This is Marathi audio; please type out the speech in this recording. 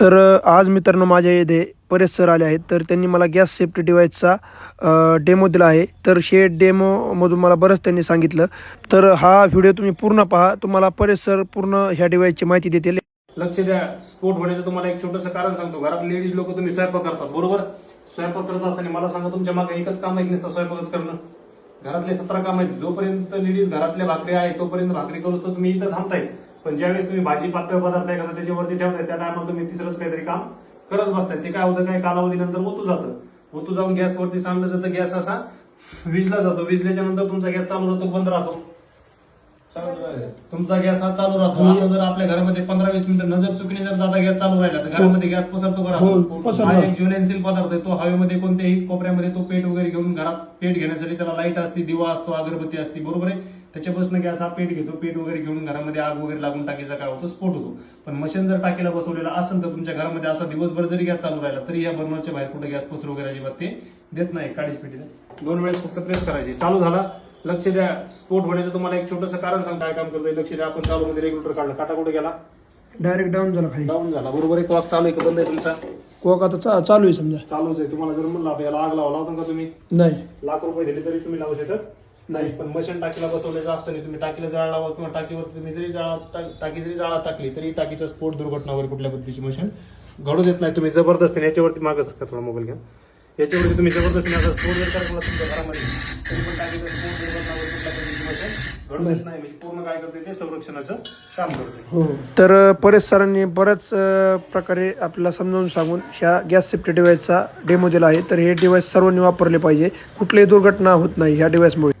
तर आज मित्रांनो माझ्या येथे परेश सर आले आहेत. तर त्यांनी मला गॅस सेफ्टी डिवाईसचा डेमो दिला आहे. तर हे डेमोमधून मला बरंच त्यांनी सांगितलं. तर हा व्हिडिओ तुम्ही पूर्ण पहा. तुम्हाला परेश सर पूर्ण ह्या डिवाईसची माहिती देतील. लक्ष द्या. स्फोट होण्याचं तुम्हाला एक छोटंसं कारण सांगतो. घरात लेडीज लोक तुम्ही स्वयंपाक करतात. बरोबर? स्वयंपाक करत असताना मला सांगा तुमच्या मागे एकच काम आहे नुसतं स्वयंपाकच करणं? घरातले सतरा काम आहेत. जोपर्यंत लेडीज घरातल्या भाकरी आहे तोपर्यंत भाकरी करूच तर तुम्ही इथं थांबताय. पण ज्यावेळेस तुम्ही भाजी पातळ पदार्थ एखादा त्याच्यावरती ठेवताय त्या टायमाला तुम्ही तिसरंच काहीतरी काम करत बसताय. ते काय होतं काय कालावधीनंतर ओतू जातं. ओतू जाऊन गॅसवरती सांडलं जातं गॅस असा विजला जातो. विजल्याच्या नंतर तुमचा गॅस चालू राहतो बंद राहतो. तुमचा गॅस हा चालू राहतो. असं जर आपल्या घरामध्ये पंधरा वीस मिनिटं नजर चुकीने जर दादा गॅस चालू राहिला तर घरामध्ये गॅस पसरतो का? हो. हा एक ज्वलनशील पदार्थ आहे. तो हवेमध्ये कोणत्याही कोपऱ्यामध्ये तो पेट वगैरे घेऊन घरात पेट घेण्यासाठी त्याला लाइट असते दिवा असतो अगरबत्ती असते बरोबर आहे? त्याच्यापासून गॅस हा पेट घेतो पेट वगैरे घेऊन घरामध्ये आग वगैरे लागून टाकीचा काय होतो स्फोट होतो. पण मशीन जर टाकीला बसवलेला असेल तर तुमच्या घरामध्ये असा दिवसभर जरी गॅस चालू राहिला तरी या बर्नरच्या बाहेर कुठे गॅस पसरू वगैरे अजिबात ते देत नाही काळीच पेटीला दोन वेळेस फक्त प्रेस करायची. चालू झाला. लक्ष द्या. स्फोट होण्याचं तुम्हाला एक छोटंसं कारण सांगतो. काय काम करतोय? लक्ष द्या. आपण चालू मध्ये रेग्युलेटर काढलं. काटा कुठे गेला? डायरेक्ट डाऊन झाला खाली. डाऊन झाला. बरोबर आहे. क्लॉक चालू आहे का? बंद आहे तुमचा? कोक आता चा- चालू आहे समजा. चालूच आहे. तुम्हाला जर म्हणलं आता याला आग लावा लावता का तुम्ही? नाही. लाख रुपये दिले तरी तुम्ही लावू शकत. नाही पण मशीन टाकीला बसवलेलं असतं नाही तुम्ही टाकीला जाळ लावा किंवा टाकीवर तुम्ही जरी जाळा टाकी जरी जाळा टाकली तरी टाकीचा स्फोट दुर्घटनावर कुठल्या पद्धतीची मशीन घडू देत नाही. तुम्ही जबरदस्तीने याच्यावरती मागं सरका थोडा मोबाईल घ्या. याच्यावरती तुम्ही जबरदस्तीने आता स्फोट जर करला तुमच्या घरामध्ये तरी पण टाकीचा स्फोट दुर्घटनावर कुठल्या पद्धतीची मशीन घडू देत नाही. म्हणजे पूर्ण काय करते ते संरक्षणाचं काम करते. हो. तर परेश सरांनी बऱ्याच प्रकारे आपल्याला समजावून सांगून ह्या गॅस सेफ्टी डिव्हाइसचा डेमो दिला आहे. तर हे डिव्हाइस सर्वांनी वापरले पाहिजे. कुठलीही दुर्घटना होत नाही ह्या डिव्हाइसमुळे.